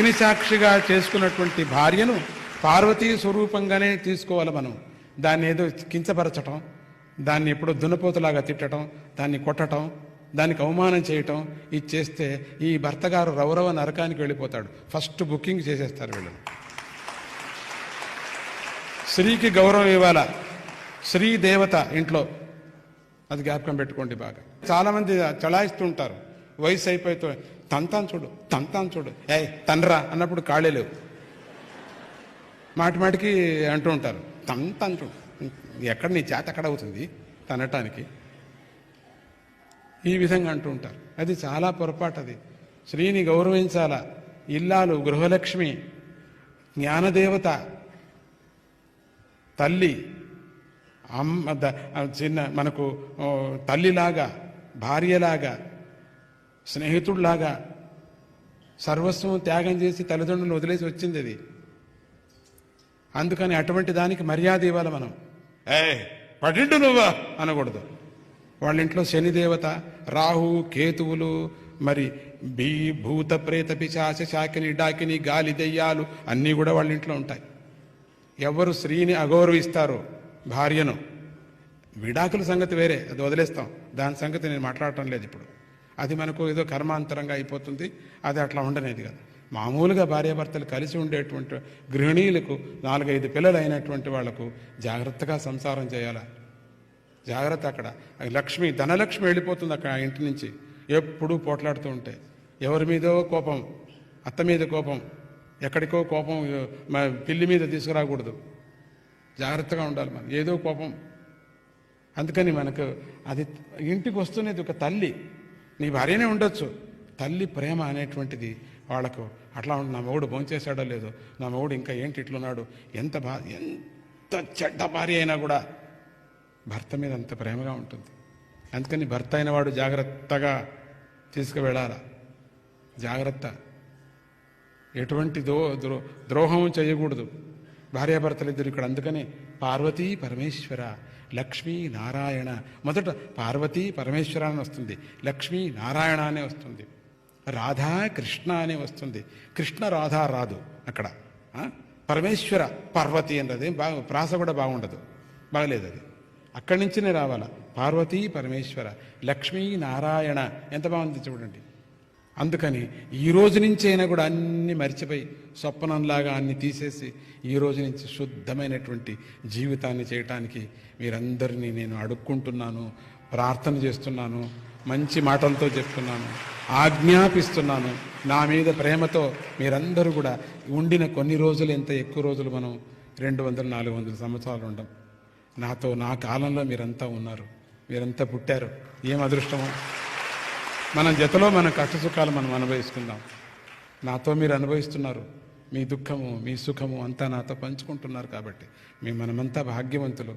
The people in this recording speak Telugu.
అగ్నిసాక్షిగా చేసుకున్నటువంటి భార్యను పార్వతీ స్వరూపంగానే తీసుకోవాలి మనం. దాన్ని ఏదో కించపరచటం దాన్ని ఎప్పుడో దున్నపోతులాగా తిట్టడం దాన్ని కొట్టడం దానికి అవమానం చేయటం ఇది చేస్తే ఈ భర్తగారు రౌరవ నరకానికి వెళ్ళిపోతాడు. ఫస్ట్ బుకింగ్ చేసేస్తారు వీళ్ళు. స్త్రీకి గౌరవం ఇవ్వాల? స్త్రీ దేవత ఇంట్లో. అది జ్ఞాపకం పెట్టుకోండి బాగా. చాలామంది చలాయిస్తుంటారు. చలాయిస్తూ ఉంటారు వయసు అయిపోతే తంతాను చూడు తంతాను చూడు ఏ తనరా అన్నప్పుడు కాళ్ళే లేవు. మాటి మాటికి అంటూ ఉంటారు తంతాను చూడు ఎక్కడ నీ చేత ఎక్కడ అవుతుంది తనటానికి? ఈ విధంగా అంటూ ఉంటారు. అది చాలా పొరపాటు అది. స్త్రీని గౌరవించాలా? ఇల్లాలు గృహలక్ష్మి జ్ఞానదేవత తల్లి అమ్మ చిన్న మనకు తల్లిలాగా భార్యలాగా స్నేహితుడిలాగా సర్వస్వం త్యాగం చేసి తల్లిదండ్రులను వదిలేసి వచ్చింది అది. అందుకని అటువంటి దానికి మర్యాద ఇవ్వాలి మనం. ఏ పడిండు నువ్వా? అనకూడదు. వాళ్ళ ఇంట్లో శనిదేవత రాహు కేతువులు మరి బీ భూత ప్రేత పిశాచ శాకిని డాకిని గాలి దెయ్యాలు అన్నీ కూడా వాళ్ళ ఇంట్లో ఉంటాయి. ఎవరు స్త్రీని అగౌరవిస్తారో భార్యను విడాకుల సంగతి వేరే అది వదిలేస్తాం. దాని సంగతి నేను మాట్లాడటం లేదు ఇప్పుడు. అది మనకు ఏదో కర్మాంతరంగా అయిపోతుంది అది అట్లా ఉండనేది కదా. మామూలుగా భార్యాభర్తలు కలిసి ఉండేటువంటి గృహిణీలకు నాలుగైదు పిల్లలు అయినటువంటి వాళ్ళకు జాగ్రత్తగా సంసారం చేయాలా? జాగ్రత్త అక్కడ. లక్ష్మి ధనలక్ష్మి వెళ్ళిపోతుంది అక్కడ ఇంటి నుంచి. ఎప్పుడూ పోట్లాడుతూ ఉంటాయి ఎవరి మీదో కోపం అత్త మీద కోపం ఎక్కడికో కోపం మా పిల్లి మీద తీసుకురాకూడదు. జాగ్రత్తగా ఉండాలి మనం. ఏదో కోపం. అందుకని మనకు అది ఇంటికి వస్తున్నది ఒక తల్లి. నీ భార్యనే ఉండొచ్చు. తల్లి ప్రేమ అనేటువంటిది వాళ్ళకు అట్లా ఉండి నా మగుడు భోంచేశాడో లేదో నా మగుడు ఇంకా ఏంటి ఇట్లున్నాడు ఎంత బా ఎంత చెడ్డ భార్య అయినా కూడా భర్త మీద అంత ప్రేమగా ఉంటుంది. అందుకని భర్త అయిన వాడు జాగ్రత్తగా తీసుకువెళ్ళాలా? జాగ్రత్త. ఎటువంటి దో ద్రో ద్రోహం చేయకూడదు. భార్యాభర్తలు ఇద్దరు ఇక్కడ. అందుకని పార్వతీ పరమేశ్వర లక్ష్మీ నారాయణ. మొదట పార్వతీ పరమేశ్వర అని వస్తుంది. లక్ష్మీ నారాయణ అనే వస్తుంది. రాధా కృష్ణ అనే వస్తుంది. కృష్ణ రాధా రాదు అక్కడ. పరమేశ్వర పార్వతి అన్నది బాగా ప్రాస కూడా బాగుండదు. బాగలేదు అది. అక్కడి నుంచినే రావాల. పార్వతీ పరమేశ్వర లక్ష్మీ నారాయణ. ఎంత బాగుంది చూడండి. అందుకని ఈ రోజు నుంచైనా కూడా అన్ని మర్చిపోయి స్వప్నంలాగా అన్ని తీసేసి ఈ రోజు నుంచి శుద్ధమైనటువంటి జీవితాన్ని చేయటానికి మీరందరినీ నేను అడుక్కుంటున్నాను ప్రార్థన చేస్తున్నాను మంచి మాటలతో చెప్తున్నాను ఆజ్ఞాపిస్తున్నాను. నా మీద ప్రేమతో మీరందరూ కూడా ఉండిన కొన్ని రోజులు ఎంత ఎక్కువ రోజులు మనం రెండు వందల నాలుగు వందల సంవత్సరాలు ఉండం. నాతో నా కాలంలో మీరంతా ఉన్నారు. మీరంతా పుట్టారు. ఏం అదృష్టమో? మన జతలో మన కష్ట సుఖాలు మనం అనుభవిస్తున్నాం. నాతో మీరు అనుభవిస్తున్నారు. మీ దుఃఖము మీ సుఖము అంతా నాతో పంచుకుంటున్నారు కాబట్టి. మీ మనమంతా భాగ్యవంతులు.